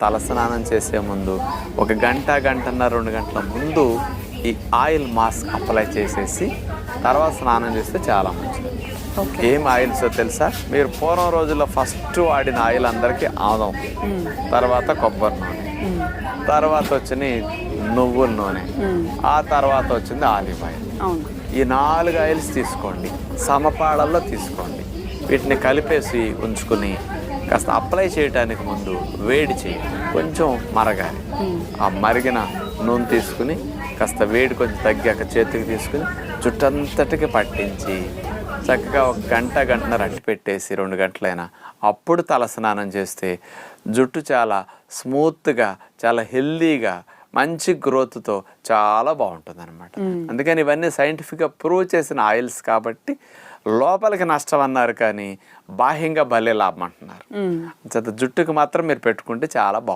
తలస్నానం చేసే ముందు ఒక గంట గంటన్నర రెండు గంటల ముందు ఈ ఆయిల్ మాస్క్ అప్లై చేసేసి తర్వాత స్నానం చేస్తే చాలా మంచిది. ఏం ఆయిల్స్ తెలుసా? మీరు పూర్వం రోజుల్లో ఫస్ట్ వాడిన ఆయిల్ అందరికీ ఆదం తర్వాత కొబ్బరి నూనె తర్వాత వచ్చిన నువ్వుల నూనె ఆ తర్వాత వచ్చింది ఆలివ్ ఆయిల్. ఈ నాలుగు ఆయిల్స్ తీసుకోండి సమపాళల్లో తీసుకోండి. వీటిని కలిపేసి ఉంచుకుని కాస్త అప్లై చేయడానికి ముందు వేడి చేయండి కొంచెం మరగాలి. ఆ మరిగిన నూనె తీసుకుని కాస్త వేడి కొంచెం తగ్గాక చేతికి తీసుకుని చుట్టంతటికి పట్టించి చక్కగా ఒక గంట గంటన్నర అట్టి పెట్టేసి రెండు గంటలైనా అప్పుడు తల స్నానం చేస్తే జుట్టు చాలా స్మూత్గా చాలా హెల్దీగా మంచి గ్రోత్తో చాలా బాగుంటుంది అనమాట అందుకని ఇవన్నీ సైంటిఫిక్గా ప్రూవ్ చేసిన ఆయిల్స్ కాబట్టి లోపలికి నష్టం అన్నారు కానీ బాహ్యంగా భలే లాభం అంటున్నారు. చేత జుట్టుకు మాత్రం మీరు పెట్టుకుంటే చాలా బాగుంటుంది.